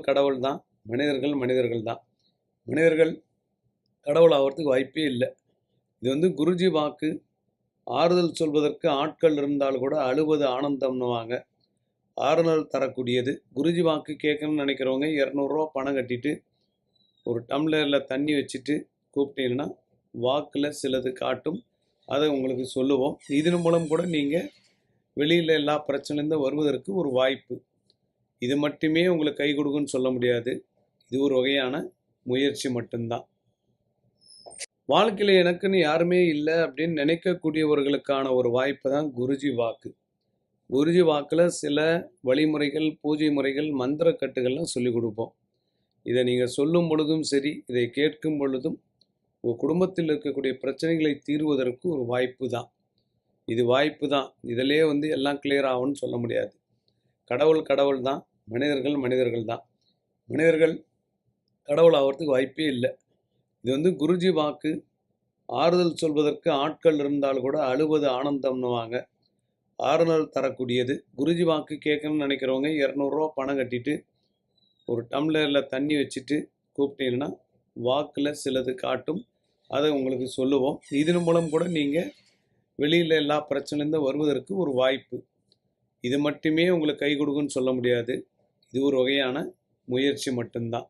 கடவுள் தான் மனிதர்கள் மனிதர்கள் தான் மனிதர்கள் கடவுள் ஆகிறதுக்கு வாய்ப்பே இல்லை. இது வந்து குருஜி வாக்கு ஆறுதல் சொல்வதற்கு ஆட்கள் இருந்தால் கூட அழுவது ஆனந்தம்னுவாங்க. ஆறுதல் தரக்கூடியது. குருஜி வாக்கு கேட்கணும்னு நினைக்கிறவங்க இரநூறுவா பணம் கட்டிட்டு ஒரு டம்ளரில் தண்ணி வச்சுட்டு கூப்பிட்டீங்கன்னா வாக்கில் சிலது காட்டும். அதை உங்களுக்கு சொல்லுவோம். இதன் மூலம் கூட நீங்கள் வெளியில் எல்லா பிரச்சனையிலேருந்து வருவதற்கு ஒரு வாய்ப்பு. இது மட்டுமே உங்களுக்கு கை கொடுக்குன்னு சொல்ல முடியாது. இது ஒரு வகையான முயற்சி மட்டும்தான். வாழ்க்கையில் எனக்குன்னு யாருமே இல்லை அப்படின்னு நினைக்கக்கூடியவர்களுக்கான ஒரு வாய்ப்பு தான் குருஜி வாக்கு. குருஜி வாக்கில் சில வழிமுறைகள் பூஜை முறைகள் மந்திர கட்டுகள்லாம் சொல்லிக் கொடுப்போம். இதை நீங்கள் சொல்லும் பொழுதும் சரி இதை கேட்கும் பொழுதும் உங்கள் குடும்பத்தில் இருக்கக்கூடிய பிரச்சனைகளை தீர்வதற்கு ஒரு வாய்ப்பு தான். இது வாய்ப்பு தான். இதிலே வந்து எல்லாம் கிளியர் ஆகும்னு சொல்ல முடியாது. கடவுள் கடவுள் தான். மனிதர்கள் மனிதர்கள் தான். மனிதர்கள் கடவுள் ஆகிறதுக்கு வாய்ப்பே இல்லை. இது வந்து குருஜி வாக்கு ஆறுதல் சொல்வதற்கு ஆட்கள் இருந்தால் கூட அழுவது ஆனந்தம்னுவாங்க. ஆறுதல் தரக்கூடியது. குருஜி வாக்கு கேட்கணும்னு நினைக்கிறவங்க இரநூறுவா பணம் கட்டிட்டு ஒரு டம்ளரில் தண்ணி வச்சுட்டு கூப்பிட்டீங்கன்னா வாக்கில் சிலது காட்டும். அதை உங்களுக்கு சொல்லுவோம். இதன் மூலம் கூட நீங்கள் வெளியில் எல்லா பிரச்சனையிலேருந்து வருவதற்கு ஒரு வாய்ப்பு. இது மட்டுமே உங்களுக்கு கை கொடுக்குன்னு சொல்ல முடியாது. இது ஒரு வகையான முயற்சி மட்டும்தான்.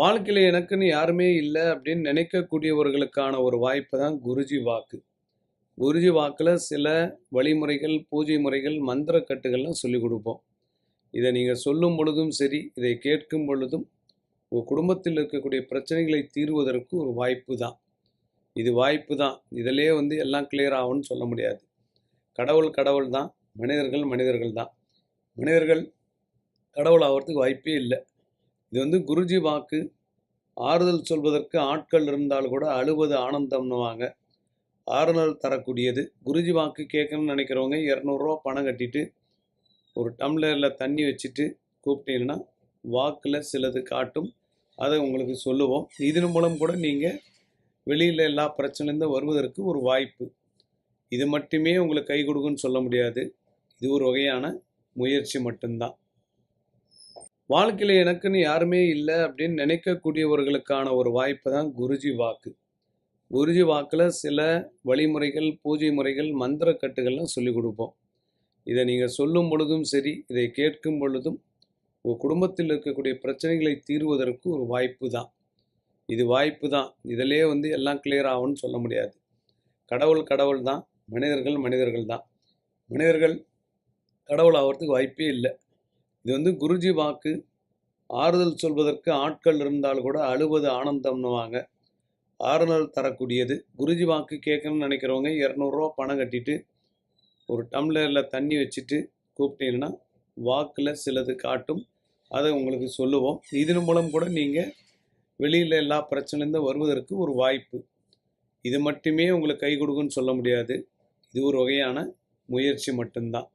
வாழ்க்கையில் எனக்குன்னு யாருமே இல்லை அப்படின்னு நினைக்கக்கூடியவர்களுக்கான ஒரு வாய்ப்பு தான் குருஜி வாக்கு. குருஜி வாக்கில் சில வழிமுறைகள் பூஜை முறைகள் மந்திர கட்டுகள்லாம் சொல்லிக் கொடுப்போம். இதை நீங்கள் சொல்லும் பொழுதும் சரி இதை கேட்கும் பொழுதும் உங்கள் குடும்பத்தில் இருக்கக்கூடிய பிரச்சனைகளை தீர்வதற்கு ஒரு வாய்ப்பு தான் இது வாய்ப்பு தான் இதிலே வந்து எல்லாம் கிளியர் ஆகும்னு சொல்ல முடியாது. கடவுள் கடவுள் தான் மனிதர்கள் மனிதர்கள் தான் மனிதர்கள் கடவுள் ஆகிறதுக்கு வாய்ப்பே இல்லை. இது வந்து குருஜி வாக்கு ஆறுதல் சொல்வதற்கு ஆட்கள் இருந்தால் கூட அழுவது ஆனந்தம்னுவாங்க. ஆறுதல் தரக்கூடியது. குருஜி வாக்கு கேட்கணும்னு நினைக்கிறவங்க இரநூறுவா பணம் கட்டிட்டு ஒரு டம்ளரில் தண்ணி வச்சுட்டு கூப்பிட்டீங்கன்னா வாக்கில் சிலது காட்டும். அதை உங்களுக்கு சொல்லுவோம். இதன் மூலம் கூட நீங்கள் வெளியில் எல்லா பிரச்சனையிலேருந்து வருவதற்கு ஒரு வாய்ப்பு. இது மட்டுமே உங்களுக்கு கை கொடுக்குன்னு சொல்ல முடியாது. இது ஒரு வகையான முயற்சி மட்டும்தான். வாழ்க்கையில் எனக்குன்னு யாருமே இல்லை அப்படின்னு நினைக்கக்கூடியவர்களுக்கான ஒரு வாய்ப்பு தான் குருஜி வாக்கு. குருஜி வாக்கில் சில வழிமுறைகள் பூஜை முறைகள் மந்திர கட்டுகள்லாம் சொல்லிக் கொடுப்போம். இதை நீங்கள் சொல்லும் பொழுதும் சரி இதை கேட்கும் பொழுதும் உங்கள் குடும்பத்தில் இருக்கக்கூடிய பிரச்சனைகளை தீர்வதற்கு ஒரு வாய்ப்பு தான். இது வாய்ப்பு தான். இதிலே வந்து எல்லாம் கிளியர் ஆகும்னு சொல்ல முடியாது. கடவுள் கடவுள் தான். மனிதர்கள் மனிதர்கள் தான். மனிதர்கள் கடவுள் ஆகிறதுக்கு வாய்ப்பே இல்லை. இது வந்து குருஜி வாக்கு. ஆறுதல் சொல்வதற்கு ஆட்கள் இருந்தால் கூட அழுவது ஆனந்தம்னுவாங்க. ஆறுதல் தரக்கூடியது. குருஜி வாக்கு கேட்கணும்னு நினைக்கிறவங்க இரநூறுவா பணம் கட்டிட்டு ஒரு டம்ளரில் தண்ணி வச்சுட்டு கூப்பிட்டீங்கன்னா வாக்கில் சிலது காட்டும். அதை உங்களுக்கு சொல்லுவோம். இதன் மூலம் கூட நீங்கள் வெளியில் எல்லா பிரச்சனையிலேருந்து வருவதற்கு ஒரு வாய்ப்பு. இது மட்டுமே உங்களுக்கு கை கொடுக்குன்னு சொல்ல முடியாது. இது ஒரு வகையான முயற்சி மட்டும்தான்.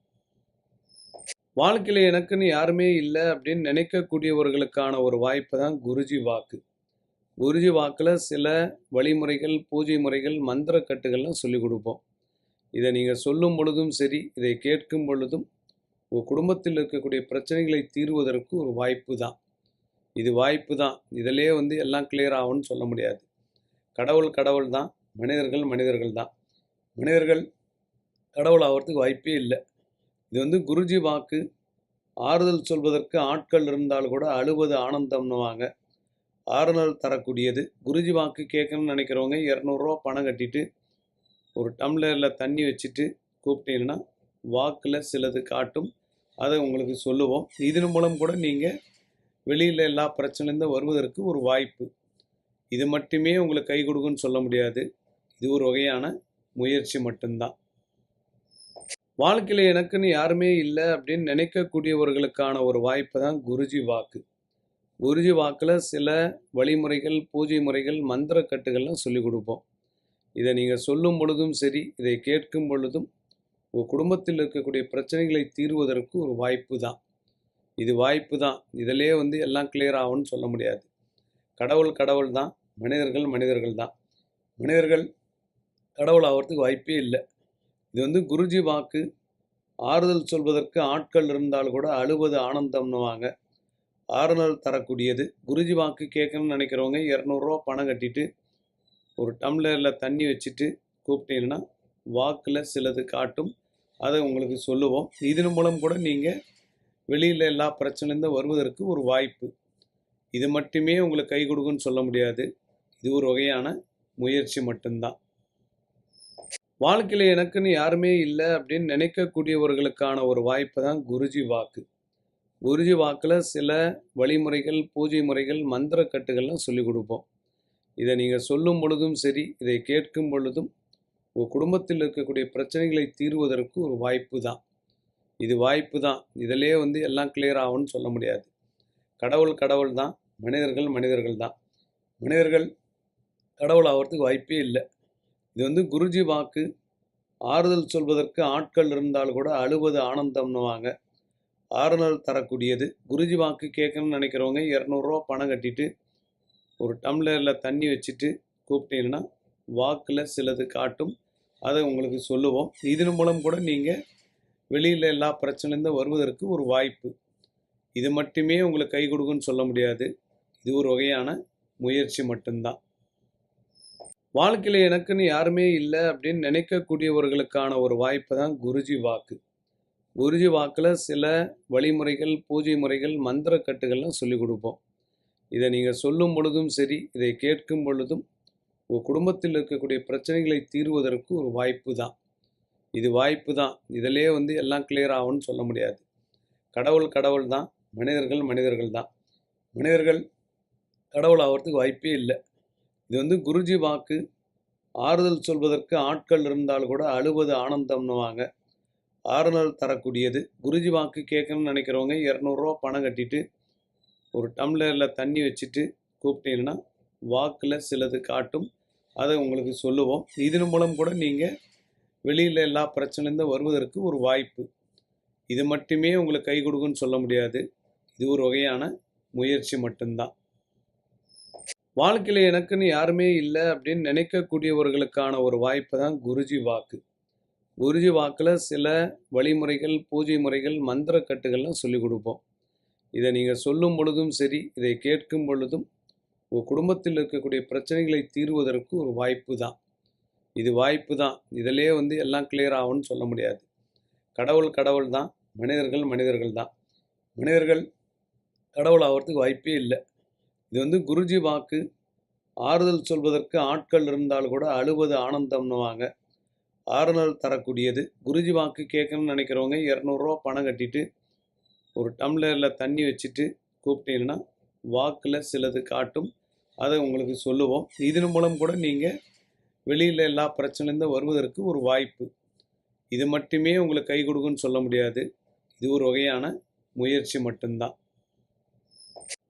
வாழ்க்கையில் எனக்குன்னு யாருமே இல்லை அப்படின்னு நினைக்கக்கூடியவர்களுக்கான ஒரு வாய்ப்பு தான் குருஜி வாக்கு. குருஜி வாக்கில் சில வழிமுறைகள் பூஜை முறைகள் மந்திர கட்டுகள்லாம் சொல்லிக் கொடுப்போம். இதை நீங்கள் சொல்லும் பொழுதும் சரி இதை கேட்கும் பொழுதும் உங்கள் குடும்பத்தில் இருக்கக்கூடிய பிரச்சனைகளை தீர்வதற்கு ஒரு வாய்ப்பு தான். இது வாய்ப்பு தான். இதிலே வந்து எல்லாம் கிளியர் ஆகும்னு சொல்ல முடியாது. கடவுள் கடவுள் தான். மனிதர்கள் மனிதர்கள் தான். மனிதர்கள் கடவுள் ஆகிறதுக்கு வாய்ப்பே இல்லை. இது வந்து குருஜி வாக்கு. ஆறுதல் சொல்வதற்கு ஆட்கள் இருந்தால் கூட அழுவது ஆனந்தம்னுவாங்க. ஆறுதல் தரக்கூடியது. குருஜி வாக்கு கேட்கணும்னு நினைக்கிறவங்க இரநூறுவா பணம் கட்டிட்டு ஒரு டம்ளரில் தண்ணி வச்சுட்டு கூப்பிட்டீங்கன்னா வாக்கில் சிலது காட்டும். அதை உங்களுக்கு சொல்லுவோம். இதன் மூலம் கூட நீங்கள் வெளியில் எல்லா பிரச்சனையிலேருந்து வருவதற்கு ஒரு வாய்ப்பு. இது மட்டுமே உங்களுக்கு கை கொடுக்குன்னு சொல்ல முடியாது. இது ஒரு வகையான முயற்சி மட்டும்தான். வாழ்க்கையில் எனக்குன்னு யாருமே இல்லை அப்படின்னு நினைக்கக்கூடியவர்களுக்கான ஒரு வாய்ப்பு தான் குருஜி வாக்கு. குருஜி வாக்கில் சில வழிமுறைகள் பூஜை முறைகள் மந்திர கட்டுகள்லாம் சொல்லிக் கொடுப்போம். இதை நீங்கள் சொல்லும் பொழுதும் சரி இதை கேட்கும் பொழுதும் உங்கள் குடும்பத்தில் இருக்கக்கூடிய பிரச்சனைகளை தீர்வதற்கு ஒரு வாய்ப்பு தான். இது வாய்ப்பு தான். இதிலே வந்து எல்லாம் கிளியர் ஆகும்னு சொல்ல முடியாது. கடவுள் கடவுள் தான். மனிதர்கள் மனிதர்கள் தான். மனிதர்கள் கடவுள் ஆகிறதுக்கு வாய்ப்பே இல்லை. இது வந்து குருஜி வாக்கு. ஆறுதல் சொல்வதற்கு ஆட்கள் இருந்தால் கூட அழுவது ஆனந்தம்னுவாங்க. ஆறுதல் தரக்கூடியது. குருஜி வாக்கு கேட்கணும்னு நினைக்கிறவங்க இரநூறுவா பணம் கட்டிட்டு ஒரு டம்ளரில் தண்ணி வச்சுட்டு கூப்பிட்டீங்கன்னா வாக்கில் சிலது காட்டும். அதை உங்களுக்கு சொல்லுவோம். இதன் மூலம் கூட நீங்கள் வெளியில் எல்லா பிரச்சனையிலேருந்து வருவதற்கு ஒரு வாய்ப்பு. இது மட்டுமே உங்களுக்கு கை கொடுக்குன்னு சொல்ல முடியாது. இது ஒரு வகையான முயற்சி மட்டும்தான். வாழ்க்கையில் எனக்குன்னு யாருமே இல்லை அப்படின்னு நினைக்கக்கூடியவர்களுக்கான ஒரு வாய்ப்பு தான் குருஜி வாக்கு. குருஜி வாக்கில் சில வழிமுறைகள் பூஜை முறைகள் மந்திர கட்டுகள்லாம் சொல்லிக் கொடுப்போம். இதை நீங்கள் சொல்லும் பொழுதும் சரி இதை கேட்கும் பொழுதும் உங்கள் குடும்பத்தில் இருக்கக்கூடிய பிரச்சனைகளை தீர்வதற்கு ஒரு வாய்ப்பு தான். இது வாய்ப்பு தான். இதிலே வந்து எல்லாம் கிளியர் ஆகும்னு சொல்ல முடியாது. கடவுள் கடவுள் தான். மனிதர்கள் மனிதர்கள் தான். மனிதர்கள் கடவுள் ஆகிறதுக்கு வாய்ப்பே இல்லை. இது வந்து குருஜி வாக்கு ஆறுதல் சொல்வதற்கு ஆட்கள் இருந்தால் கூட அழுவது ஆனந்தம்னுவாங்க. ஆறுதல் தரக்கூடியது. குருஜி வாக்கு கேட்கணும்னு நினைக்கிறவங்க இரநூறுவா பணம் கட்டிட்டு ஒரு டம்ளரில் தண்ணி வச்சுட்டு கூப்பிட்டீங்கன்னா வாக்கில் சிலது காட்டும். அதை உங்களுக்கு சொல்லுவோம். இதன் மூலம் கூட நீங்கள் வெளியில் எல்லா பிரச்சனையிலேருந்து வருவதற்கு ஒரு வாய்ப்பு. இது மட்டுமே உங்களுக்கு கை கொடுக்குன்னு சொல்ல முடியாது. இது ஒரு வகையான முயற்சி மட்டும்தான். வாழ்க்கையில் எனக்குன்னு யாருமே இல்லை அப்படின்னு நினைக்கக்கூடியவர்களுக்கான ஒரு வாய்ப்பு தான் குருஜி வாக்கு. குருஜி வாக்கில் சில வழிமுறைகள் பூஜை முறைகள் மந்திர கட்டுகள்லாம் சொல்லிக் கொடுப்போம். இதை நீங்கள் சொல்லும் பொழுதும் சரி இதை கேட்கும் பொழுதும் உங்கள் குடும்பத்தில் இருக்கக்கூடிய பிரச்சனைகளை தீர்வதற்கு ஒரு வாய்ப்பு தான். இது வாய்ப்பு தான். இதிலே வந்து எல்லாம் கிளியர் ஆகும்னு சொல்ல முடியாது. கடவுள் கடவுள் தான். மனிதர்கள் மனிதர்கள் தான். மனிதர்கள் கடவுள் ஆகிறதுக்கு வாய்ப்பே இல்லை. இது வந்து குருஜி வாக்கு. ஆறுதல் சொல்வதற்கு ஆட்கள் இருந்தால் கூட அழுவது ஆனந்தம்னுவாங்க. ஆறுதல் தரக்கூடியது. குருஜி வாக்கு கேட்கணும்னு நினைக்கிறவங்க இரநூறுவா பணம் கட்டிட்டு ஒரு டம்ளரில் தண்ணி வச்சுட்டு கூப்பிட்டீங்கன்னா வாக்கில் சிலது காட்டும். அதை உங்களுக்கு சொல்லுவோம். இதன் மூலம் கூட நீங்கள் வெளியில் எல்லா பிரச்சனையிலேருந்து வருவதற்கு ஒரு வாய்ப்பு. இது மட்டுமே உங்களுக்கு கை கொடுக்குன்னு சொல்ல முடியாது. இது ஒரு வகையான முயற்சி மட்டும்தான். வாழ்க்கையில் எனக்குன்னு யாருமே இல்லை அப்படின்னு நினைக்கக்கூடியவர்களுக்கான ஒரு வாய்ப்பு தான் குருஜி வாக்கு. குருஜி வாக்கில் சில வழிமுறைகள் பூஜை முறைகள் மந்திர கட்டுகள்லாம் சொல்லிக் கொடுப்போம். இதை நீங்கள் சொல்லும் பொழுதும் சரி இதை கேட்கும் பொழுதும் உங்கள் குடும்பத்தில் இருக்கக்கூடிய பிரச்சனைகளை தீர்வதற்கு ஒரு வாய்ப்பு தான். இது வாய்ப்பு தான். இதிலே வந்து எல்லாம் கிளியர் ஆகும்னு சொல்ல முடியாது. கடவுள் கடவுள் தான். மனிதர்கள் மனிதர்கள் தான். மனிதர்கள் கடவுள் ஆகிறதுக்கு வாய்ப்பே இல்லை. இது வந்து குருஜி வாக்கு. ஆறுதல் சொல்வதற்கு ஆட்கள் இருந்தால் கூட அழுவது ஆனந்தம்னுவாங்க. ஆறுதல் தரக்கூடியது. குருஜி வாக்கு கேட்கணும்னு நினைக்கிறவங்க இரநூறுவா பணம் கட்டிட்டு ஒரு டம்ளரில் தண்ணி வச்சுட்டு கூப்பிட்டீங்கன்னா வாக்கில் சிலது காட்டும். அதை உங்களுக்கு சொல்லுவோம். இதன் மூலம் கூட நீங்கள் வெளியில் எல்லா பிரச்சனையிலேருந்து வருவதற்கு ஒரு வாய்ப்பு. இது மட்டுமே உங்களுக்கு கை கொடுக்குன்னு சொல்ல முடியாது. இது ஒரு வகையான முயற்சி மட்டும்தான்.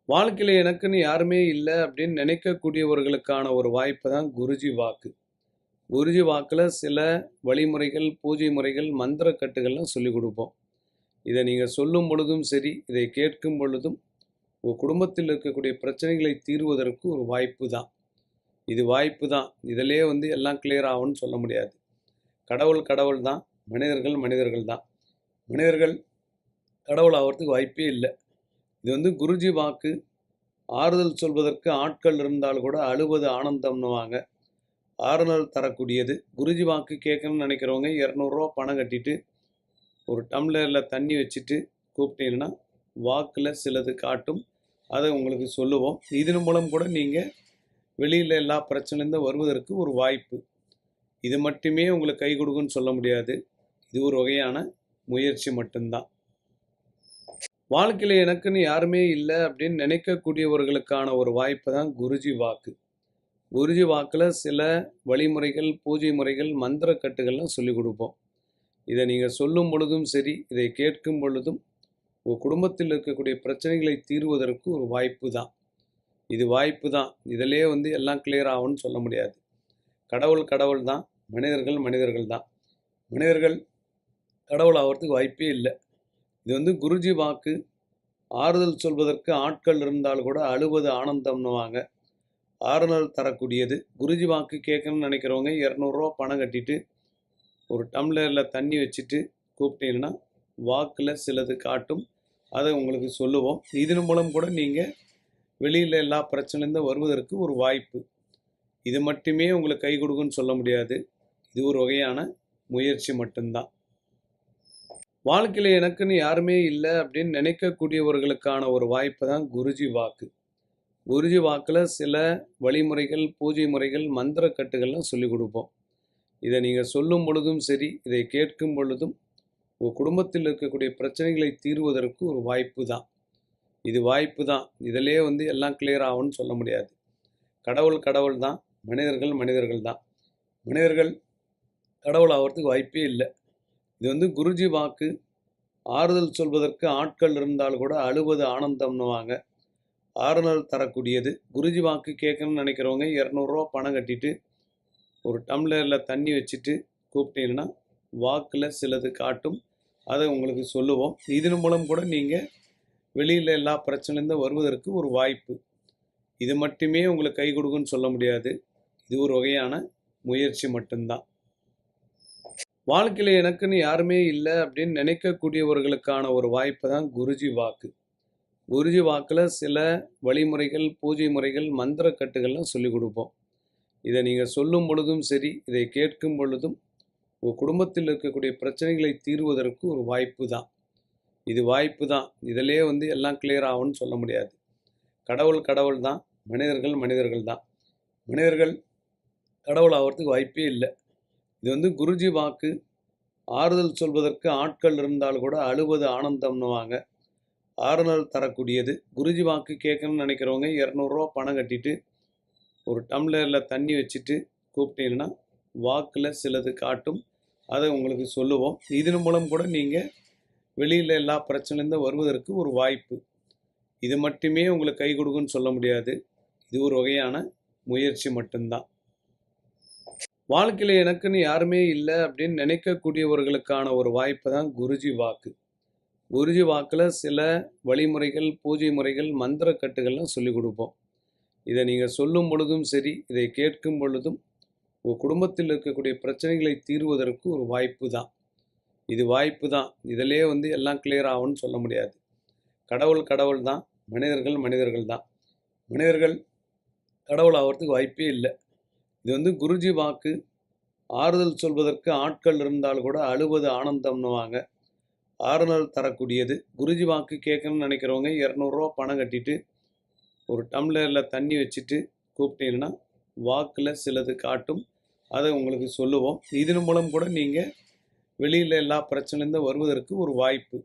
வாழ்க்கையில் எனக்குன்னு யாருமே இல்லை அப்படின்னு நினைக்கக்கூடியவர்களுக்கான ஒரு வாய்ப்பு தான் குருஜி வாக்கு. குருஜி வாக்கில் சில வழிமுறைகள் பூஜை முறைகள் மந்திர கட்டுகள்லாம் சொல்லிக் கொடுப்போம். இதை நீங்கள் சொல்லும் பொழுதும் சரி இதை கேட்கும் பொழுதும் உங்கள் குடும்பத்தில் இருக்கக்கூடிய பிரச்சனைகளை தீர்வதற்கு ஒரு வாய்ப்பு தான். இது வாய்ப்பு தான். இதிலே வந்து எல்லாம் கிளியர் ஆகும்னு சொல்ல முடியாது. கடவுள் கடவுள் தான். மனிதர்கள் மனிதர்கள் தான். மனிதர்கள் கடவுள் ஆகிறதுக்கு வாய்ப்பே இல்லை. இது வந்து குருஜி வாக்கு. ஆறுதல் சொல்வதற்கு ஆட்கள் இருந்தால் கூட அழுவது ஆனந்தம்னுவாங்க. ஆறுதல் தரக்கூடியது. குருஜி வாக்கு கேட்கணும்னு நினைக்கிறவங்க இரநூறுவா பணம் கட்டிட்டு ஒரு டம்ளரில் தண்ணி வச்சுட்டு கூப்பிட்டீங்கன்னா வாக்கில் சிலது காட்டும். அதை உங்களுக்கு சொல்லுவோம். இதன் மூலம் கூட நீங்கள் வெளியில் எல்லா பிரச்சனையிலேருந்து வருவதற்கு ஒரு வாய்ப்பு. இது மட்டுமே உங்களுக்கு கை கொடுக்குன்னு சொல்ல முடியாது. இது ஒரு வகையான முயற்சி மட்டும்தான். வாழ்க்கையில் எனக்குன்னு யாருமே இல்லை அப்படின்னு நினைக்கக்கூடியவர்களுக்கான ஒரு வாய்ப்பு தான் குருஜி வாக்கு. குருஜி வாக்கில் சில வழிமுறைகள் பூஜை முறைகள் மந்திர கட்டுகள்லாம் சொல்லிக் கொடுப்போம். இதை நீங்கள் சொல்லும் பொழுதும் சரி இதை கேட்கும் பொழுதும் உங்கள் குடும்பத்தில் இருக்கக்கூடிய பிரச்சனைகளை தீர்வதற்கு ஒரு வாய்ப்பு தான். இது வாய்ப்பு தான். இதிலே வந்து எல்லாம் கிளியர் ஆகும்னு சொல்ல முடியாது. கடவுள் கடவுள் தான். மனிதர்கள் மனிதர்கள் தான். மனிதர்கள் கடவுள் ஆகிறதுக்கு வாய்ப்பே இல்லை. இது வந்து குருஜி வாக்கு ஆறுதல் சொல்வதற்கு ஆட்கள் இருந்தால் கூட அழுவது ஆனந்தம்னுவாங்க. ஆறுதல் தரக்கூடியது. குருஜி வாக்கு கேட்கணும்னு நினைக்கிறவங்க இரநூறுவா பணம் கட்டிட்டு ஒரு டம்ளரில் தண்ணி வச்சுட்டு கூப்பிட்டீங்கன்னா வாக்கில் சிலது காட்டும். அதை உங்களுக்கு சொல்லுவோம். இதன் மூலம் கூட நீங்கள் வெளியில் எல்லா பிரச்சனையிலேருந்து வருவதற்கு ஒரு வாய்ப்பு. இது மட்டுமே உங்களுக்கு கை கொடுக்குன்னு சொல்ல முடியாது. இது ஒரு வகையான முயற்சி மட்டும்தான். வாழ்க்கையில் எனக்குன்னு யாருமே இல்லை அப்படின்னு நினைக்கக்கூடியவர்களுக்கான ஒரு வாய்ப்பு தான் குருஜி வாக்கு. குருஜி வாக்கில் சில வழிமுறைகள் பூஜை முறைகள் மந்திர கட்டுகள்லாம் சொல்லிக் கொடுப்போம். இதை நீங்கள் சொல்லும் பொழுதும் சரி இதை கேட்கும் பொழுதும் உங்கள் குடும்பத்தில் இருக்கக்கூடிய பிரச்சனைகளை தீர்வதற்கு ஒரு வாய்ப்பு தான். இது வாய்ப்பு தான். இதிலே வந்து எல்லாம் கிளியர் ஆகும்னு சொல்ல முடியாது. கடவுள் கடவுள் தான். மனிதர்கள் மனிதர்கள் தான். மனிதர்கள் கடவுள் ஆகிறதுக்கு வாய்ப்பே இல்லை. இது வந்து குருஜி வாக்கு. ஆறுதல் சொல்வதற்கு ஆட்கள் இருந்தால் கூட அழுவது ஆனந்தம்னுவாங்க. ஆறுதல் தரக்கூடியது. குருஜி வாக்கு கேட்கணும்னு நினைக்கிறவங்க இரநூறுவா பணம் கட்டிட்டு ஒரு டம்ளரில் தண்ணி வச்சுட்டு கூப்பிட்டீங்கன்னா வாக்கில் சிலது காட்டும். அதை உங்களுக்கு சொல்லுவோம். இதன் மூலம் கூட நீங்கள் வெளியில் எல்லா பிரச்சனையிலேருந்து வருவதற்கு ஒரு வாய்ப்பு. இது மட்டுமே உங்களுக்கு கை கொடுக்குன்னு சொல்ல முடியாது. இது ஒரு வகையான முயற்சி மட்டும்தான். வாழ்க்கையில் எனக்குன்னு யாருமே இல்லை அப்படின்னு நினைக்கக்கூடியவர்களுக்கான ஒரு வாய்ப்பு தான் குருஜி வாக்கு. குருஜி வாக்கில் சில வழிமுறைகள் பூஜை முறைகள் மந்திர கட்டுகள்லாம் சொல்லிக் கொடுப்போம். இதை நீங்கள் சொல்லும் பொழுதும் சரி இதை கேட்கும் பொழுதும் உங்கள் குடும்பத்தில் இருக்கக்கூடிய பிரச்சனைகளை தீர்வதற்கு ஒரு வாய்ப்பு தான். இது வாய்ப்பு தான். இதிலே வந்து எல்லாம் கிளியர் ஆகும்னு சொல்ல முடியாது. கடவுள் கடவுள் தான். மனிதர்கள் மனிதர்கள் தான். மனிதர்கள் கடவுள் ஆகிறதுக்கு வாய்ப்பே இல்லை. இது வந்து குருஜி வாக்கு. ஆறுதல் சொல்வதற்கு ஆட்கள் இருந்தால் கூட அழுவது ஆனந்தம்னுவாங்க. ஆறுதல் தரக்கூடியது. குருஜி வாக்கு கேட்கணும்னு நினைக்கிறவங்க இரநூறுவா பணம் கட்டிட்டு ஒரு டம்ளரில் தண்ணி வச்சுட்டு கூப்பிட்டீங்கன்னா வாக்கில் சிலது காட்டும். அதை உங்களுக்கு சொல்லுவோம். இதன் மூலம் கூட நீங்கள் வெளியில் எல்லா பிரச்சனையிலேருந்து வருவதற்கு ஒரு வாய்ப்பு. இது மட்டுமே உங்களுக்கு கை கொடுக்குன்னு சொல்ல முடியாது. இது ஒரு வகையான முயற்சி மட்டும்தான். வாழ்க்கையில் எனக்குன்னு யாருமே இல்லை அப்படின்னு நினைக்கக்கூடியவர்களுக்கான ஒரு வாய்ப்பு தான் குருஜி வாக்கு. குருஜி வாக்கில் சில வழிமுறைகள் பூஜை முறைகள் மந்திர கட்டுகள்லாம் சொல்லிக் கொடுப்போம். இதை நீங்கள் சொல்லும் பொழுதும் சரி இதை கேட்கும் பொழுதும் உங்கள் குடும்பத்தில் இருக்கக்கூடிய பிரச்சனைகளை தீர்வதற்கு ஒரு வாய்ப்பு தான். இது வாய்ப்பு தான். இதிலே வந்து எல்லாம் கிளியர் ஆகும்னு சொல்ல முடியாது. கடவுள் கடவுள் தான். மனிதர்கள் மனிதர்கள் தான். மனிதர்கள் கடவுள் ஆகிறதுக்கு வாய்ப்பே இல்லை. இது வந்து குருஜி வாக்கு. ஆறுதல் சொல்வதற்கு ஆட்கள் இருந்தால் கூட அழுவது ஆனந்தம்னுவாங்க. ஆறுதல் தரக்கூடியது. குருஜி வாக்கு கேட்கணும்னு நினைக்கிறவங்க இரநூறுவா பணம் கட்டிட்டு ஒரு டம்ளரில் தண்ணி வச்சுட்டு கூப்பிட்டீங்கன்னா வாக்கில் சிலது காட்டும். அதை உங்களுக்கு சொல்லுவோம். இதன் மூலம் கூட நீங்கள் வெளியில் எல்லா பிரச்சனையிலேருந்து வருவதற்கு ஒரு வாய்ப்பு.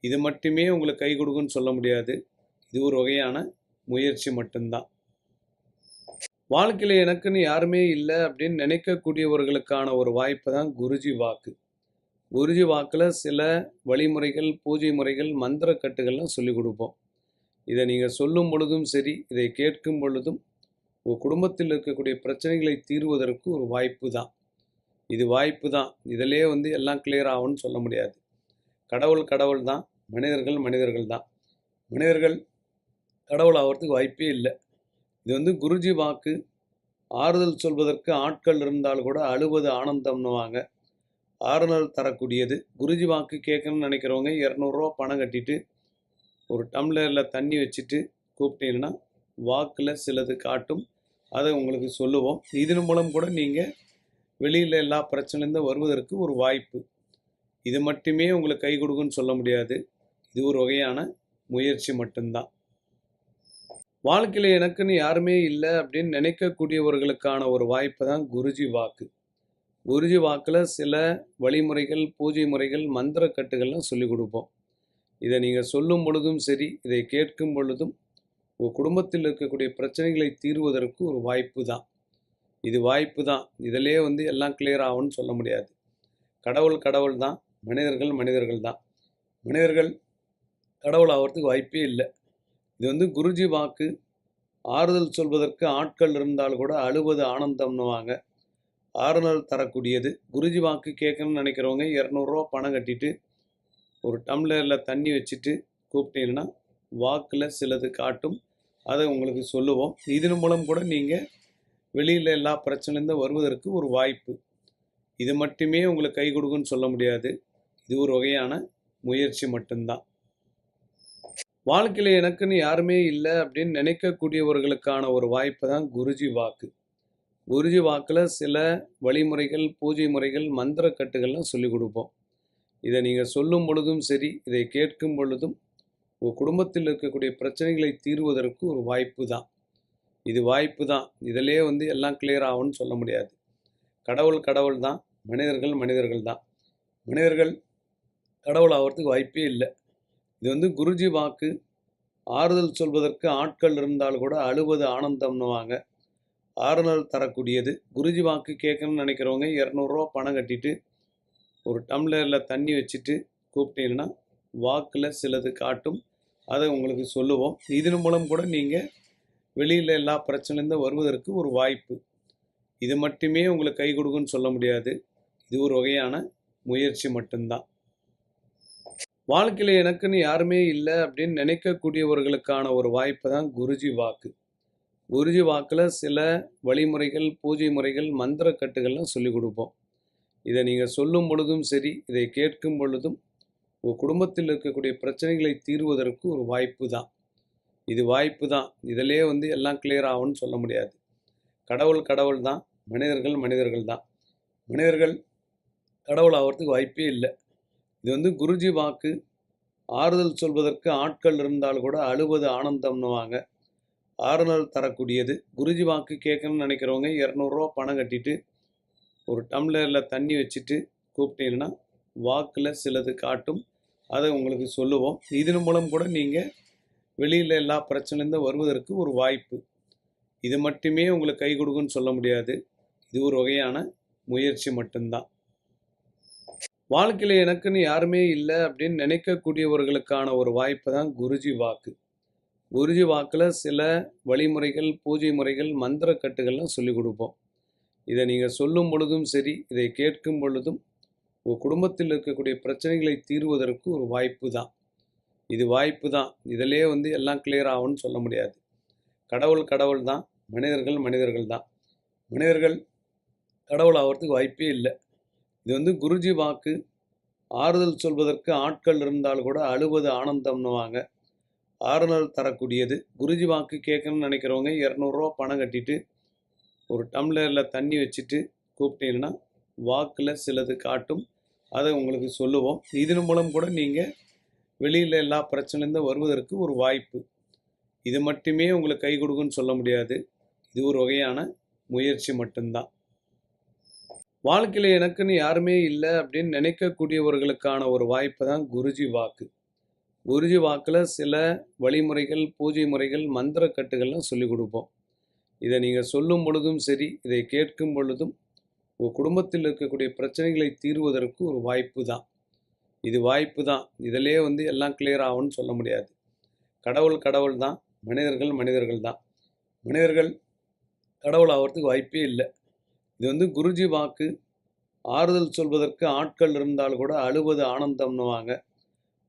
இது மட்டுமே உங்களுக்கு கை கொடுக்குன்னு சொல்ல முடியாது. இது ஒரு வகையான முயற்சி மட்டும்தான். வாழ்க்கையில் எனக்குன்னு யாருமே இல்லை அப்படின்னு நினைக்கக்கூடியவர்களுக்கான ஒரு வாய்ப்பு தான் குருஜி வாக்கு. குருஜி வாக்கில் சில வழிமுறைகள் பூஜை முறைகள் மந்திர கட்டுகள்லாம் சொல்லிக் கொடுப்போம். இதை நீங்கள் சொல்லும் பொழுதும் சரி இதை கேட்கும் பொழுதும் உங்கள் குடும்பத்தில் இருக்கக்கூடிய பிரச்சனைகளை தீர்வதற்கு ஒரு வாய்ப்பு தான். இது வாய்ப்பு தான். இதிலே வந்து எல்லாம் கிளியர் ஆகும்னு சொல்ல முடியாது. கடவுள் கடவுள் தான். மனிதர்கள் மனிதர்கள் தான். மனிதர்கள் கடவுள் ஆகிறதுக்கு வாய்ப்பே இல்லை. இது வந்து குருஜி வாக்கு ஆறுதல் சொல்வதற்கு ஆட்கள் இருந்தால் கூட அழுவது ஆனந்தம்னுவாங்க. ஆறுதல் தரக்கூடியது. குருஜி வாக்கு கேட்கணும்னு நினைக்கிறவங்க இரநூறுவா பணம் கட்டிட்டு ஒரு டம்ளரில் தண்ணி வச்சுட்டு கூப்பிட்டீங்கன்னா வாக்கில் சிலது காட்டும். அதை உங்களுக்கு சொல்லுவோம். இதன் மூலம் கூட நீங்கள் வெளியில் எல்லா பிரச்சனையிலேருந்து வருவதற்கு ஒரு வாய்ப்பு. இது மட்டுமே உங்களுக்கு கை கொடுக்குன்னு சொல்ல முடியாது. இது ஒரு வகையான முயற்சி மட்டும்தான். வாழ்க்கையில் எனக்குன்னு யாருமே இல்லை அப்படின்னு நினைக்கக்கூடியவர்களுக்கான ஒரு வாய்ப்பு தான் குருஜி வாக்கு. குருஜி வாக்கில் சில வழிமுறைகள் பூஜை முறைகள் மந்திர கட்டுகள்லாம் சொல்லிக் கொடுப்போம். இதை நீங்கள் சொல்லும் பொழுதும் சரி இதை கேட்கும் பொழுதும் உங்கள் குடும்பத்தில் இருக்கக்கூடிய பிரச்சனைகளை தீர்வதற்கு ஒரு வாய்ப்பு தான். இது வாய்ப்பு தான். இதிலே வந்து எல்லாம் கிளியர் ஆகும்னு சொல்ல முடியாது. கடவுள் கடவுள் தான். மனிதர்கள் மனிதர்கள் தான். மனிதர்கள் கடவுள் ஆகிறதுக்கு வாய்ப்பே இல்லை. இது வந்து குருஜி வாக்கு. ஆறுதல் சொல்வதற்கு ஆட்கள் இருந்தால் கூட அழுவது ஆனந்தம்னுவாங்க. ஆறுதல் தரக்கூடியது. குருஜி வாக்கு கேட்கணும்னு நினைக்கிறவங்க இரநூறுவா பணம் கட்டிட்டு ஒரு டம்ளரில் தண்ணி வச்சுட்டு கூப்பிட்டீங்கன்னா வாக்கில் சிலது காட்டும். அதை உங்களுக்கு சொல்லுவோம். இதன் மூலம் கூட நீங்கள் வெளியில் எல்லா பிரச்சனையிலேருந்து வருவதற்கு ஒரு வாய்ப்பு. இது மட்டுமே உங்களுக்கு கை கொடுக்குன்னு சொல்ல முடியாது. இது ஒரு வகையான முயற்சி மட்டும்தான். வாழ்க்கையில் எனக்குன்னு யாருமே இல்லை அப்படின்னு நினைக்கக்கூடியவர்களுக்கான ஒரு வாய்ப்பு தான் குருஜி வாக்கு. குருஜி வாக்கில் சில வழிமுறைகள் பூஜை முறைகள் மந்திர கட்டுகள்லாம் சொல்லிக் கொடுப்போம். இதை நீங்கள் சொல்லும் பொழுதும் சரி இதை கேட்கும் பொழுதும் உங்கள் குடும்பத்தில் இருக்கக்கூடிய பிரச்சனைகளை தீர்வதற்கு ஒரு வாய்ப்பு தான். இது வாய்ப்பு தான். இதிலே வந்து எல்லாம் கிளியர் ஆகும்னு சொல்ல முடியாது. கடவுள் கடவுள் தான். மனிதர்கள் மனிதர்கள் தான். மனிதர்கள் கடவுள் ஆகிறதுக்கு வாய்ப்பே இல்லை. இது வந்து குருஜி வாக்கு. ஆறுதல் சொல்வதற்கு ஆட்கள் இருந்தால் கூட அழுவது ஆனந்தம்னுவாங்க. ஆறுதல் தரக்கூடியது. குருஜி வாக்கு கேட்கணும்னு நினைக்கிறவங்க இரநூறுவா பணம் கட்டிட்டு ஒரு டம்ளரில் தண்ணி வச்சுட்டு கூப்பிட்டீங்கன்னா வாக்கில் சிலது காட்டும். அதை உங்களுக்கு சொல்லுவோம். இதன் மூலம் கூட நீங்கள் வெளியில் எல்லா பிரச்சனையிலேருந்து வருவதற்கு ஒரு வாய்ப்பு. இது மட்டுமே உங்களுக்கு கை கொடுக்குன்னு சொல்ல முடியாது. இது ஒரு வகையான முயற்சி மட்டும்தான். வாழ்க்கையில் எனக்குன்னு யாருமே இல்லை அப்படின்னு நினைக்கக்கூடியவர்களுக்கான ஒரு வாய்ப்பு தான் குருஜி வாக்கு. குருஜி வாக்கில் சில வழிமுறைகள் பூஜை முறைகள் மந்திர கட்டுகள்லாம் சொல்லிக் கொடுப்போம். இதை நீங்கள் சொல்லும் பொழுதும் சரி இதை கேட்கும் பொழுதும் உங்கள் குடும்பத்தில் இருக்கக்கூடிய பிரச்சனைகளை தீர்வதற்கு ஒரு வாய்ப்பு தான். இது வாய்ப்பு தான். இதிலே வந்து எல்லாம் கிளியர் ஆகும்னு சொல்ல முடியாது. கடவுள் கடவுள் தான். மனிதர்கள் மனிதர்கள் தான். மனிதர்கள் கடவுள் ஆகிறதுக்கு வாய்ப்பே இல்லை. இது வந்து குருஜி வாக்கு. ஆறுதல் சொல்வதற்கு ஆட்கள் இருந்தால் கூட அழுவது ஆனந்தம்னுவாங்க. ஆறுதல் தரக்கூடியது. குருஜி வாக்கு கேட்கணும்னு நினைக்கிறவங்க இரநூறுவா பணம் கட்டிட்டு ஒரு டம்ளரில் தண்ணி வச்சுட்டு கூப்பிட்டீங்கன்னா வாக்கில் சிலது காட்டும். அதை உங்களுக்கு சொல்லுவோம். இதன் மூலம் கூட நீங்கள் வெளியில் எல்லா பிரச்சனையிலேருந்து வருவதற்கு ஒரு வாய்ப்பு. இது மட்டுமே உங்களுக்கு கை கொடுக்குன்னு சொல்ல முடியாது. இது ஒரு வகையான முயற்சி மட்டும்தான். வாழ்க்கையில் எனக்குன்னு யாருமே இல்லை அப்படின்னு நினைக்கக்கூடியவர்களுக்கான ஒரு வாய்ப்பு தான் குருஜி வாக்கு. குருஜி வாக்கில் சில வழிமுறைகள் பூஜை முறைகள் மந்திர கட்டுகள்லாம் சொல்லிக் கொடுப்போம். இதை நீங்கள் சொல்லும் பொழுதும் சரி இதை கேட்கும் பொழுதும் உங்கள் குடும்பத்தில் இருக்கக்கூடிய பிரச்சனைகளை தீர்வதற்கு ஒரு வாய்ப்பு தான். இது வாய்ப்பு தான். இதிலே வந்து எல்லாம் கிளியர் ஆகும்னு சொல்ல முடியாது. கடவுள் கடவுள் தான். மனிதர்கள் மனிதர்கள் தான். மனிதர்கள் கடவுள் ஆகிறதுக்கு வாய்ப்பே இல்லை. இது வந்து குருஜி வாக்கு ஆறுதல் சொல்வதற்கு ஆட்கள் இருந்தால் கூட அழுவது ஆனந்தம்னுவாங்க. ஆறுதல் தரக்கூடியது. குருஜி வாக்கு கேட்கணும்னு நினைக்கிறவங்க இரநூறுவா பணம் கட்டிட்டு ஒரு டம்ளரில் தண்ணி வச்சுட்டு கூப்பிட்டீங்கன்னா வாக்கில் சிலது காட்டும். அதை உங்களுக்கு சொல்லுவோம். இதன் மூலம் கூட நீங்கள் வெளியில் எல்லா பிரச்சனையிலேருந்து வருவதற்கு ஒரு வாய்ப்பு. இது மட்டுமே உங்களுக்கு கை கொடுக்குன்னு சொல்ல முடியாது. இது ஒரு வகையான முயற்சி மட்டும்தான். வாழ்க்கையில் எனக்குன்னு யாருமே இல்லை அப்படின்னு நினைக்கக்கூடியவர்களுக்கான ஒரு வாய்ப்பு தான் குருஜி வாக்கு. குருஜி வாக்கில் சில வழிமுறைகள் பூஜை முறைகள் மந்திர கட்டுகள்லாம் சொல்லிக் கொடுப்போம். இதை நீங்கள் சொல்லும் பொழுதும் சரி இதை கேட்கும் பொழுதும் உங்கள் குடும்பத்தில் இருக்கக்கூடிய பிரச்சனைகளை தீர்வதற்கு ஒரு வாய்ப்பு தான். இது வாய்ப்பு தான். இதிலே வந்து எல்லாம் கிளியர் ஆகும்னு சொல்ல முடியாது. கடவுள் கடவுள் தான். மனிதர்கள் மனிதர்கள் தான். மனிதர்கள் கடவுள் ஆகிறதுக்கு வாய்ப்பே இல்லை. இது வந்து குருஜி வாக்கு. ஆறுதல் சொல்வதற்கு ஆட்கள் இருந்தால் கூட அழுவது ஆனந்தம்னுவாங்க.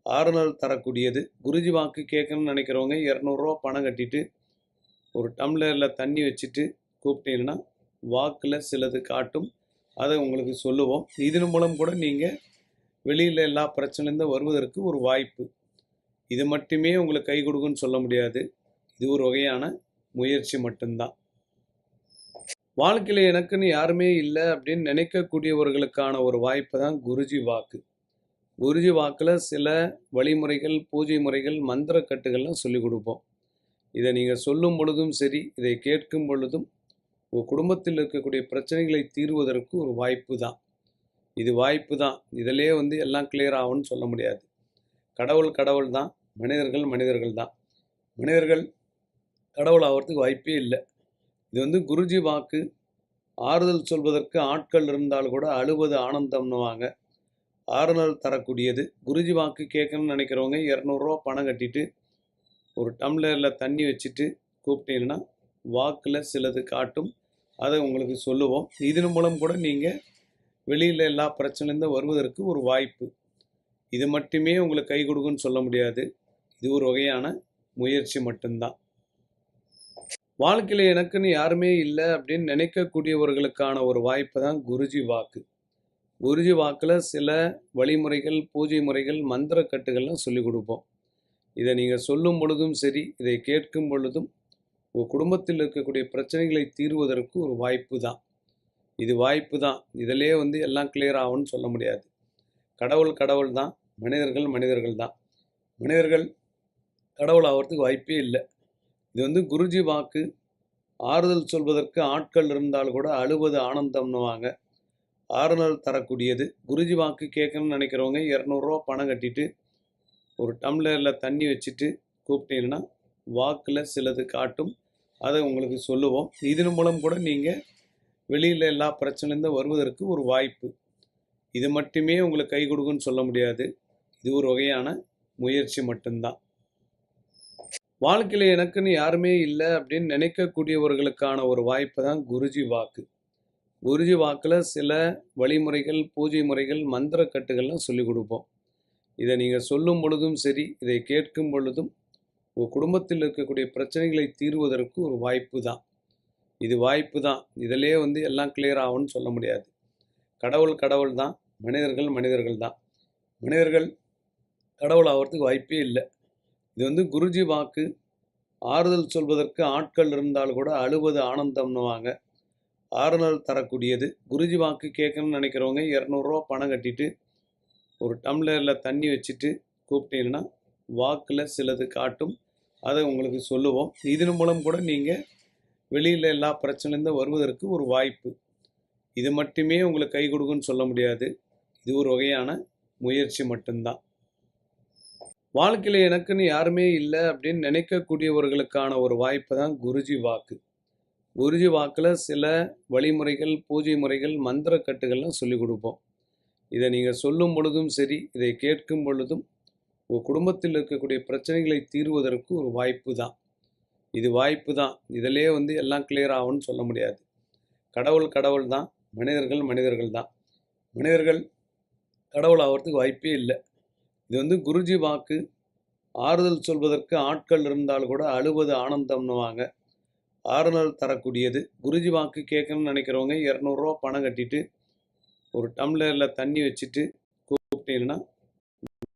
ஆறுதல் தரக்கூடியது. குருஜி வாக்கு கேட்கணும்னு நினைக்கிறவங்க இரநூறுவா பணம் கட்டிட்டு ஒரு டம்ளரில் தண்ணி வச்சுட்டு கூப்பிட்டீங்கன்னா வாக்கில் சிலது காட்டும். அதை உங்களுக்கு சொல்லுவோம். இதன் மூலம் கூட நீங்கள் வெளியில் எல்லா பிரச்சனையிலேருந்து வருவதற்கு ஒரு வாய்ப்பு. இது மட்டுமே உங்களுக்கு கை கொடுக்குன்னு சொல்ல முடியாது. இது ஒரு வகையான முயற்சி மட்டும்தான். வாழ்க்கையில் எனக்குன்னு யாருமே இல்லை அப்படின்னு நினைக்கக்கூடியவர்களுக்கான ஒரு வாய்ப்பு தான் குருஜி வாக்கு. குருஜி வாக்கில் சில வழிமுறைகள் பூஜை முறைகள் மந்திர கட்டுகள்லாம் சொல்லிக் கொடுப்போம். இதை நீங்கள் சொல்லும் பொழுதும் சரி இதை கேட்கும் பொழுதும் உங்கள் குடும்பத்தில் இருக்கக்கூடிய பிரச்சனைகளை தீர்வதற்கு ஒரு வாய்ப்பு தான். இது வாய்ப்பு தான். இதிலே வந்து எல்லாம் கிளியர் ஆகும்னு சொல்ல முடியாது. கடவுள் கடவுள் தான். மனிதர்கள் மனிதர்கள் தான். மனிதர்கள் கடவுள் ஆகிறதுக்கு வாய்ப்பே இல்லை. இது வந்து குருஜி வாக்கு. ஆறுதல் சொல்வதற்கு ஆட்கள் இருந்தால் கூட அழுவது ஆனந்தம்னுவாங்க. ஆறுதல் தரக்கூடியது. குருஜி வாக்கு கேட்கணும்னு நினைக்கிறவங்க இரநூறுவா பணம் கட்டிட்டு ஒரு டம்ளரில் தண்ணி வச்சுட்டு கூப்பிட்டீங்கன்னா வாக்கில் சிலது காட்டும். அதை உங்களுக்கு சொல்லுவோம். இதன் மூலம் கூட நீங்கள் வெளியில் எல்லா பிரச்சனையிலேருந்து வருவதற்கு ஒரு வாய்ப்பு. இது மட்டுமே உங்களுக்கு கை கொடுக்குன்னு சொல்ல முடியாது. இது ஒரு வகையான முயற்சி மட்டும்தான். வாழ்க்கையில் எனக்குன்னு யாருமே இல்லை அப்படின்னு நினைக்கக்கூடியவர்களுக்கான ஒரு வாய்ப்பு தான் குருஜி வாக்கு. குருஜி வாக்கில் சில வழிமுறைகள் பூஜை முறைகள் மந்திர கட்டுகள்லாம் சொல்லிக் கொடுப்போம். இதை நீங்கள் சொல்லும் பொழுதும் சரி இதை கேட்கும் பொழுதும் உங்கள் குடும்பத்தில் இருக்கக்கூடிய பிரச்சனைகளை தீர்வதற்கு ஒரு வாய்ப்பு தான். இது வாய்ப்பு தான். இதிலே வந்து எல்லாம் கிளியர் ஆகும்னு சொல்ல முடியாது. கடவுள் கடவுள் தான். மனிதர்கள் மனிதர்கள் தான். மனிதர்கள் கடவுள் ஆகிறதுக்கு வாய்ப்பே இல்லை. இது வந்து குருஜி வாக்கு. ஆறுதல் சொல்வதற்கு ஆட்கள் இருந்தால் கூட அழுவது ஆனந்தம்னுவாங்க. ஆறுதல் தரக்கூடியது. குருஜி வாக்கு கேட்கணும்னு நினைக்கிறவங்க இரநூறுவா பணம் கட்டிட்டு ஒரு டம்ளரில் தண்ணி வச்சுட்டு கூப்பிட்டீங்கன்னா வாக்கில் சிலது காட்டும். அதை உங்களுக்கு சொல்லுவோம். இதன் மூலம் கூட நீங்கள் வெளியில் எல்லா பிரச்சனையிலேருந்து வருவதற்கு ஒரு வாய்ப்பு. இது மட்டுமே உங்களுக்கு கை கொடுக்குன்னு சொல்ல முடியாது. இது ஒரு வகையான முயற்சி மட்டும்தான். வாழ்க்கையில் எனக்குன்னு யாருமே இல்லை அப்படின்னு நினைக்கக்கூடியவர்களுக்கான ஒரு வாய்ப்பு தான் குருஜி வாக்கு. குருஜி வாக்கில் சில வழிமுறைகள் பூஜை முறைகள் மந்திர கட்டுகள்லாம் சொல்லிக் கொடுப்போம். இதை நீங்கள் சொல்லும் பொழுதும் சரி இதை கேட்கும் பொழுதும் உங்கள் குடும்பத்தில் இருக்கக்கூடிய பிரச்சனைகளை தீர்வதற்கு ஒரு வாய்ப்பு தான். இது வாய்ப்பு தான். இதிலே வந்து எல்லாம் கிளியர் ஆகும்னு சொல்ல முடியாது. கடவுள் கடவுள் தான். மனிதர்கள் மனிதர்கள் தான். மனிதர்கள் கடவுள் ஆகிறதுக்கு வாய்ப்பே இல்லை. இது வந்து குருஜி வாக்கு. ஆறுதல் சொல்வதற்கு ஆட்கள் இருந்தால் கூட அழுவது ஆனந்தம்னுவாங்க. ஆறுதல் தரக்கூடியது. குருஜி வாக்கு கேட்கணும்னு நினைக்கிறவங்க இரநூறுவா பணம் கட்டிட்டு ஒரு டம்ளரில் தண்ணி வச்சுட்டு கூப்பிட்டீங்கன்னா வாக்கில் சிலது காட்டும். அதை உங்களுக்கு சொல்லுவோம். இதன் மூலம் கூட நீங்கள் வெளியில் எல்லா பிரச்சனையிலேருந்து வருவதற்கு ஒரு வாய்ப்பு. இது மட்டுமே உங்களுக்கு கை கொடுக்குன்னு சொல்ல முடியாது. இது ஒரு வகையான முயற்சி மட்டும்தான். வாழ்க்கையில் எனக்குன்னு யாருமே இல்லை அப்படின்னு நினைக்கக்கூடியவர்களுக்கான ஒரு வாய்ப்பு தான் குருஜி வாக்கு. குருஜி வாக்கில் சில வழிமுறைகள் பூஜை முறைகள் மந்திர கட்டுகள்லாம் சொல்லிக் கொடுப்போம். இதை நீங்கள் சொல்லும் பொழுதும் சரி இதை கேட்கும் பொழுதும் உங்கள் குடும்பத்தில் இருக்கக்கூடிய பிரச்சனைகளை தீர்வதற்கு ஒரு வாய்ப்பு தான். இது வாய்ப்பு தான். இதிலே வந்து எல்லாம் கிளியர் ஆகும்னு சொல்ல முடியாது. கடவுள் கடவுள் தான். மனிதர்கள் மனிதர்கள் தான். மனிதர்கள் கடவுள் ஆகிறதுக்கு வாய்ப்பே இல்லை. இது வந்து குருஜி வாக்கு. ஆறுதல் சொல்வதற்கு ஆட்கள் இருந்தால் கூட அழுவது ஆனந்தம்னுவாங்க. ஆறுதல் தரக்கூடியது. குருஜி வாக்கு கேட்கணும்னு நினைக்கிறவங்க இரநூறுவா பணம் கட்டிட்டு ஒரு டம்ளரில் தண்ணி வச்சுட்டு கூப்பிட்டீங்கன்னா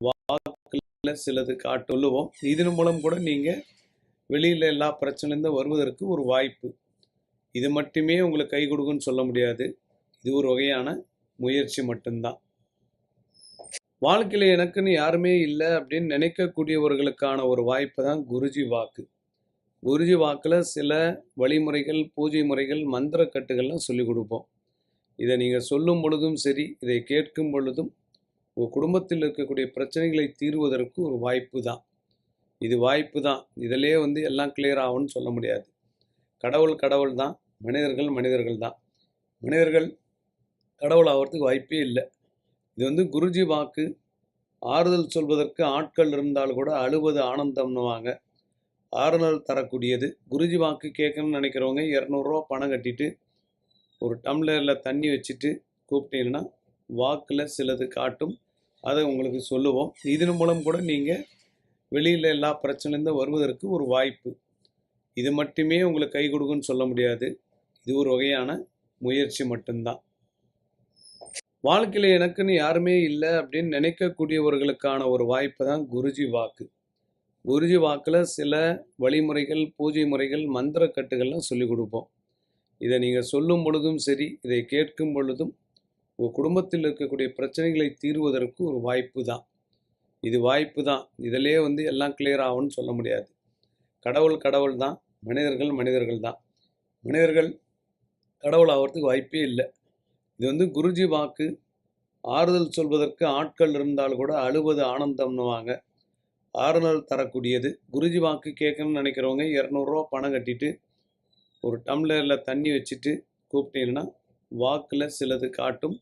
வாக்கில் சிலது காட்டு. சொல்லுவோம். இதன் மூலம் கூட நீங்கள் வெளியில் எல்லா பிரச்சனையிலேருந்து வருவதற்கு ஒரு வாய்ப்பு. இது மட்டுமே உங்களுக்கு கை கொடுக்குன்னு சொல்ல முடியாது. இது ஒரு வகையான முயற்சி மட்டும்தான். வாழ்க்கையில் எனக்குன்னு யாருமே இல்லை அப்படின்னு நினைக்கக்கூடியவர்களுக்கான ஒரு வாய்ப்பு தான் குருஜி வாக்கு. குருஜி வாக்கில் சில வழிமுறைகள் பூஜை முறைகள் மந்திர கட்டுகள்லாம் சொல்லிக் கொடுப்போம். இதை நீங்கள் சொல்லும் பொழுதும் சரி இதை கேட்கும் பொழுதும் உங்கள் குடும்பத்தில் இருக்கக்கூடிய பிரச்சனைகளை தீர்வதற்கு ஒரு வாய்ப்பு தான். இது வாய்ப்பு தான். இதிலே வந்து எல்லாம் கிளியர் ஆகும்னு சொல்ல முடியாது. கடவுள் கடவுள் தான். மனிதர்கள் மனிதர்கள் தான். மனிதர்கள் கடவுள் ஆகிறதுக்கு வாய்ப்பே இல்லை. இது வந்து குருஜி வாக்கு. ஆறுதல் சொல்வதற்கு ஆட்கள் இருந்தால் கூட அழுவது ஆனந்தம்னுவாங்க. ஆறுதல் தரக்கூடியது. குருஜி வாக்கு கேட்கணும்னு நினைக்கிறவங்க இரநூறுவா பணம் கட்டிட்டு ஒரு டம்ளரில் தண்ணி வச்சுட்டு கூப்பிட்டீங்கன்னா வாக்கில் சிலது காட்டும். அதை உங்களுக்கு சொல்லுவோம். இதன் மூலம் கூட நீங்கள் வெளியில் எல்லா பிரச்சனையிலேருந்து வருவதற்கு ஒரு வாய்ப்பு. இது மட்டுமே உங்களுக்கு கை கொடுக்குன்னு சொல்ல முடியாது. இது ஒரு வகையான முயற்சி மட்டும்தான். வாழ்க்கையில் எனக்குன்னு யாருமே இல்லை அப்படின்னு நினைக்கக்கூடியவர்களுக்கான ஒரு வாய்ப்பு தான் குருஜி வாக்கு. குருஜி வாக்கில் சில வழிமுறைகள் பூஜை முறைகள் மந்திர கட்டுகள்லாம் சொல்லி கொடுப்போம். இதை நீங்கள் சொல்லும் பொழுதும் சரி இதை கேட்கும் பொழுதும் உங்கள் குடும்பத்தில் இருக்கக்கூடிய பிரச்சனைகளை தீர்வதற்கு ஒரு வாய்ப்பு தான். இது வாய்ப்பு தான். இதிலே வந்து எல்லாம் கிளியர் ஆகும்னு சொல்ல முடியாது. கடவுள் கடவுள் தான். மனிதர்கள் மனிதர்கள் தான். மனிதர்கள் கடவுள் ஆகிறதுக்கு வாய்ப்பே இல்லை. இது வந்து குருஜி வாக்கு. ஆறுதல் சொல்வதற்கு ஆட்கள் இருந்தால் கூட அழுவது ஆனந்தம்னுவாங்க. ஆறுதல் தரக்கூடியது. குருஜி வாக்கு கேட்கணும்னு நினைக்கிறவங்க இரநூறுவா பணம் கட்டிட்டு ஒரு டம்ளரில் தண்ணி வச்சுட்டு கூப்பிட்டீங்கன்னா வாக்கில் சிலது காட்டும்.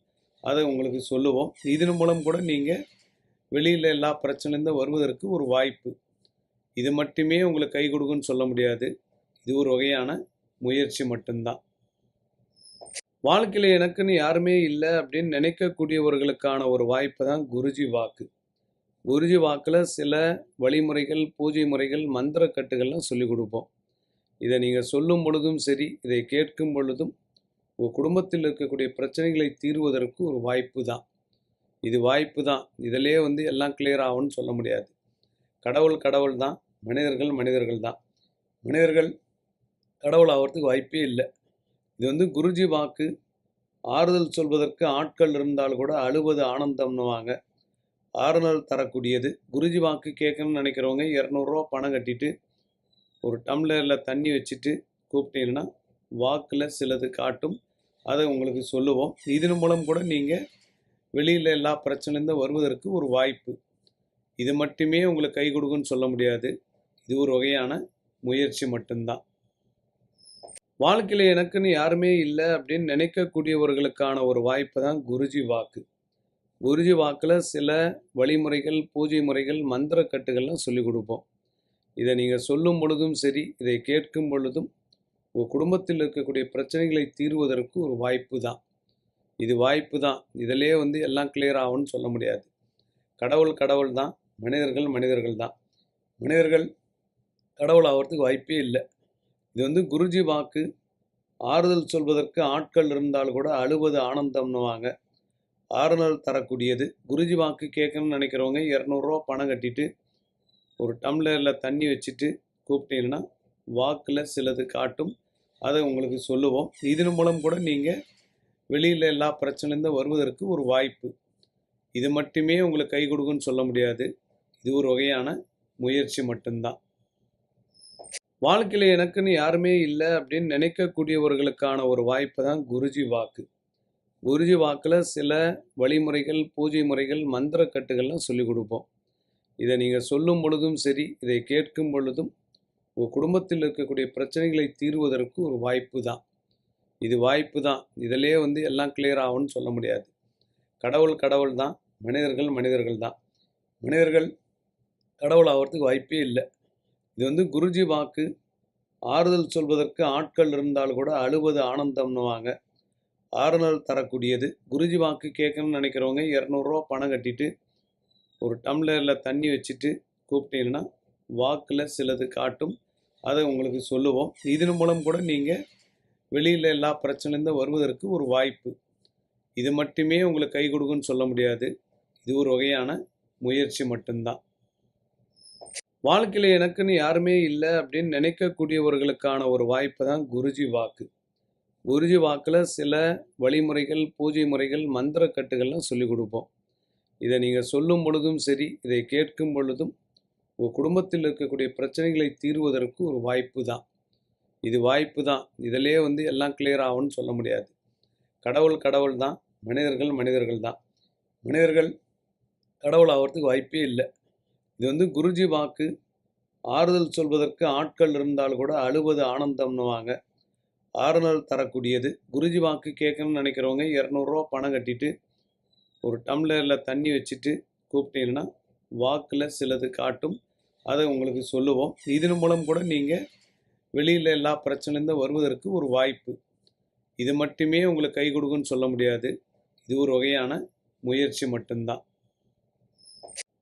அதை உங்களுக்கு சொல்லுவோம். இதன் மூலம் கூட நீங்கள் வெளியில் எல்லா பிரச்சனையிலேருந்து வருவதற்கு ஒரு வாய்ப்பு. இது மட்டுமே உங்களுக்கு கை கொடுக்குன்னு சொல்ல முடியாது. இது ஒரு வகையான முயற்சி மட்டும்தான். வாழ்க்கையில் எனக்குன்னு யாருமே இல்லை அப்படின்னு நினைக்கக்கூடியவர்களுக்கான ஒரு வாய்ப்பு தான் குருஜி வாக்கு. குருஜி வாக்கில் சில வழிமுறைகள் பூஜை முறைகள் மந்திர கட்டுகள்லாம் சொல்லிக் கொடுப்போம். இதை நீங்கள் சொல்லும் பொழுதும் சரி இதை கேட்கும் பொழுதும் உங்கள் குடும்பத்தில் இருக்கக்கூடிய பிரச்சனைகளை தீர்வதற்கு ஒரு வாய்ப்பு தான். இது வாய்ப்பு தான். இதிலே வந்து எல்லாம் கிளியர் ஆகும்னு சொல்ல முடியாது. கடவுள் கடவுள் தான். மனிதர்கள் மனிதர்கள் தான். மனிதர்கள் கடவுள் ஆகிறதுக்கு வாய்ப்பே இல்லை. இது வந்து குருஜி வாக்கு. ஆறுதல் சொல்வதற்கு ஆட்கள் இருந்தால் கூட அழுவது ஆனந்தம்னுவாங்க. ஆறுதல் தரக்கூடியது. குருஜி வாக்கு கேட்கணும்னு நினைக்கிறவங்க இரநூறுவா பணம் கட்டிட்டு ஒரு டம்ளரில் தண்ணி வச்சுட்டு கூப்பிட்டீங்கன்னா வாக்கில் சிலது காட்டும். அதை உங்களுக்கு சொல்லுவோம். இதன் மூலம் கூட நீங்கள் வெளியில் எல்லா பிரச்சனைலேருந்து வருவதற்கு ஒரு வாய்ப்பு. இது மட்டுமே உங்களுக்கு கை கொடுக்குன்னு சொல்ல முடியாது. இது ஒரு வகையான முயற்சி மட்டும்தான். வாழ்க்கையில் எனக்குன்னு யாருமே இல்லை அப்படின்னு நினைக்கக்கூடியவர்களுக்கான ஒரு வாய்ப்பு தான் குருஜி வாக்கு. குருஜி வாக்கில் சில வழிமுறைகள் பூஜை முறைகள் மந்திர கட்டுகள்லாம் சொல்லிக் கொடுப்போம். இதை நீங்கள் சொல்லும் பொழுதும் சரி இதை கேட்கும் பொழுதும் உங்கள் குடும்பத்தில் இருக்கக்கூடிய பிரச்சனைகளை தீர்வதற்கு ஒரு வாய்ப்பு தான். இது வாய்ப்பு தான். இதிலே வந்து எல்லாம் கிளியர் ஆகும்னு சொல்ல முடியாது. கடவுள் கடவுள் தான். மனிதர்கள் மனிதர்கள் தான். மனிதர்கள் கடவுள் ஆகிறதுக்கு வாய்ப்பே இல்லை. இது வந்து குருஜி வாக்கு. ஆறுதல் சொல்வதற்கு ஆட்கள் இருந்தால் கூட அழுவது ஆனந்தம்னுவாங்க. ஆறுதல் தரக்கூடியது. குருஜி வாக்கு கேட்கணும்னு நினைக்கிறவங்க இரநூறுவா பணம் கட்டிட்டு ஒரு டம்ளரில் தண்ணி வச்சுட்டு கூப்பிட்டீங்கன்னா வாக்கில் சிலது காட்டும். அதை உங்களுக்கு சொல்லுவோம். இதன் மூலம் கூட நீங்கள் வெளியில் எல்லா பிரச்சனையிலேருந்து வருவதற்கு ஒரு வாய்ப்பு. இது மட்டுமே உங்களுக்கு கை கொடுக்குன்னு சொல்ல முடியாது. இது ஒரு வகையான முயற்சி மட்டும்தான். வாழ்க்கையில் எனக்குன்னு யாருமே இல்லை அப்படின்னு நினைக்கக்கூடியவர்களுக்கான ஒரு வாய்ப்பு தான் குருஜி வாக்கு. குருஜி வாக்கில் சில வழிமுறைகள் பூஜை முறைகள் மந்திர கட்டுகள்லாம் சொல்லி கொடுப்போம். இதை நீங்கள் சொல்லும் பொழுதும் சரி இதை கேட்கும் பொழுதும் உங்கள் குடும்பத்தில் இருக்கக்கூடிய பிரச்சனைகளை தீர்வதற்கு ஒரு வாய்ப்பு தான். இது வாய்ப்பு தான். இதிலே வந்து எல்லாம் கிளியர் ஆகும்னு சொல்ல முடியாது. கடவுள் கடவுள் தான். மனிதர்கள் மனிதர்கள் தான். மனிதர்கள் கடவுள் ஆகிறதுக்கு வாய்ப்பே இல்லை. இது வந்து குருஜி வாக்கு. ஆறுதல் சொல்வதற்கு ஆட்கள் இருந்தால் கூட அழுவது ஆனந்தம்னுவாங்க. ஆறுதல் தரக்கூடியது. குருஜி வாக்கு கேட்கணும்னு நினைக்கிறவங்க இரநூறுவா பணம் கட்டிட்டு ஒரு டம்ளரில் தண்ணி வச்சுட்டு கூப்பிட்டீங்கன்னா வாக்கில் சிலது காட்டும். அதை உங்களுக்கு சொல்லுவோம். இதன் மூலம் கூட நீங்கள் வெளியில் எல்லா பிரச்சனைலேருந்து வருவதற்கு ஒரு வாய்ப்பு. இது மட்டுமே உங்களுக்கு கை கொடுக்குன்னு சொல்ல முடியாது. இது ஒரு வகையான முயற்சி மட்டும்தான். வாழ்க்கையில் எனக்குன்னு யாருமே இல்லை அப்படின்னு நினைக்கக்கூடியவர்களுக்கான ஒரு வாய்ப்பு தான் குருஜி வாக்கு. குருஜி வாக்கில் சில வழிமுறைகள் பூஜை முறைகள் மந்திர கட்டுகள்லாம் சொல்லிக் கொடுப்போம். இதை நீங்கள் சொல்லும் பொழுதும் சரி இதை கேட்கும் பொழுதும் உங்கள் குடும்பத்தில் இருக்கக்கூடிய பிரச்சனைகளை தீர்வதற்கு ஒரு வாய்ப்பு தான். இது வாய்ப்பு தான். இதிலே வந்து எல்லாம் கிளியர் ஆகும்னு சொல்ல முடியாது. கடவுள் கடவுள் தான். மனிதர்கள் மனிதர்கள் தான். மனிதர்கள் கடவுள் ஆகிறதுக்கு வாய்ப்பே இல்லை. இது வந்து குருஜி வாக்கு. ஆறுதல் சொல்வதற்கு ஆட்கள் இருந்தால் கூட அழுவது ஆனந்தம்னுவாங்க. ஆறுதல் தரக்கூடியது. குருஜி வாக்கு கேட்கணும்னு நினைக்கிறவங்க இரநூறுவா பணம் கட்டிட்டு ஒரு டம்ளரில் தண்ணி வச்சுட்டு கூப்பிட்டீங்கன்னா வாக்கில் சிலது காட்டும். அதை உங்களுக்கு சொல்லுவோம். இதன் மூலம் கூட நீங்கள் வெளியில் எல்லா பிரச்சனைலேருந்து வருவதற்கு ஒரு வாய்ப்பு. இது மட்டுமே உங்களுக்கு கை கொடுக்குன்னு சொல்ல முடியாது. இது ஒரு வகையான முயற்சி மட்டும்தான்.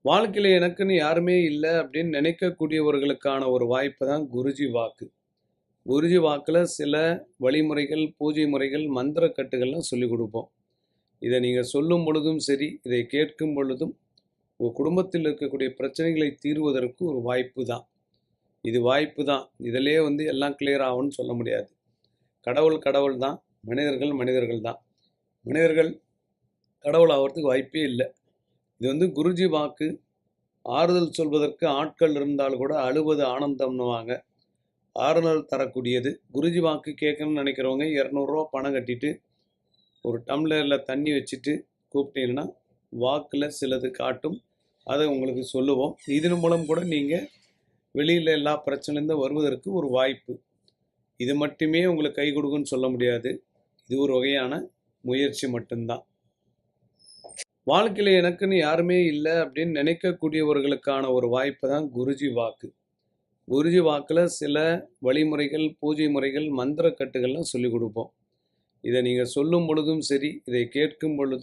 வாழ்க்கையில் எனக்குன்னு யாருமே இல்லை அப்படின்னு நினைக்கக்கூடியவர்களுக்கான ஒரு வாய்ப்பு தான் குருஜி வாக்கு. குருஜி வாக்கில் சில வழிமுறைகள் பூஜை முறைகள் மந்திர கட்டுகள்லாம் சொல்லிக் கொடுப்போம். இதை நீங்கள் சொல்லும் பொழுதும் சரி இதை கேட்கும் பொழுதும் உங்கள் குடும்பத்தில் இருக்கக்கூடிய பிரச்சனைகளை தீர்வதற்கு ஒரு வாய்ப்பு தான். இது வாய்ப்பு தான். இதிலே வந்து எல்லாம் கிளியர் ஆகும்னு சொல்ல முடியாது. கடவுள் கடவுள் தான். மனிதர்கள் மனிதர்கள் தான். மனிதர்கள் கடவுள் ஆகிறதுக்கு வாய்ப்பே இல்லை. இது வந்து குருஜி வாக்கு. ஆறுதல் சொல்வதற்கு ஆட்கள் இருந்தால் கூட அழுவது ஆனந்தம்னுவாங்க. ஆறுதல் தரக்கூடியது. குருஜி வாக்கு கேட்கணும்னு நினைக்கிறவங்க இரநூறுவா பணம் கட்டிட்டு ஒரு டம்ளரில் தண்ணி வச்சுட்டு கூப்பிட்டீங்கன்னா வாக்கில் சிலது காட்டும். அதை உங்களுக்கு சொல்லுவோம். இதன் மூலம் கூட நீங்கள் வெளியில் எல்லா பிரச்சனையிலேருந்து வருவதற்கு ஒரு வாய்ப்பு. இது மட்டுமே உங்களுக்கு கை கொடுக்குன்னு சொல்ல முடியாது. இது ஒரு வகையான முயற்சி மட்டும்தான். வாழ்க்கையில் எனக்குன்னு யாருமே இல்லை அப்படின்னு நினைக்கக்கூடியவர்களுக்கான ஒரு வாய்ப்பு தான் குருஜி வாக்கு. குருஜி வாக்கில் சில வழிமுறைகள் பூஜை முறைகள் மந்திர கட்டுகள்லாம் சொல்லிக் கொடுப்போம். இதை நீங்கள் சொல்லும் பொழுதும் சரி இதை கேட்கும் பொழுதும்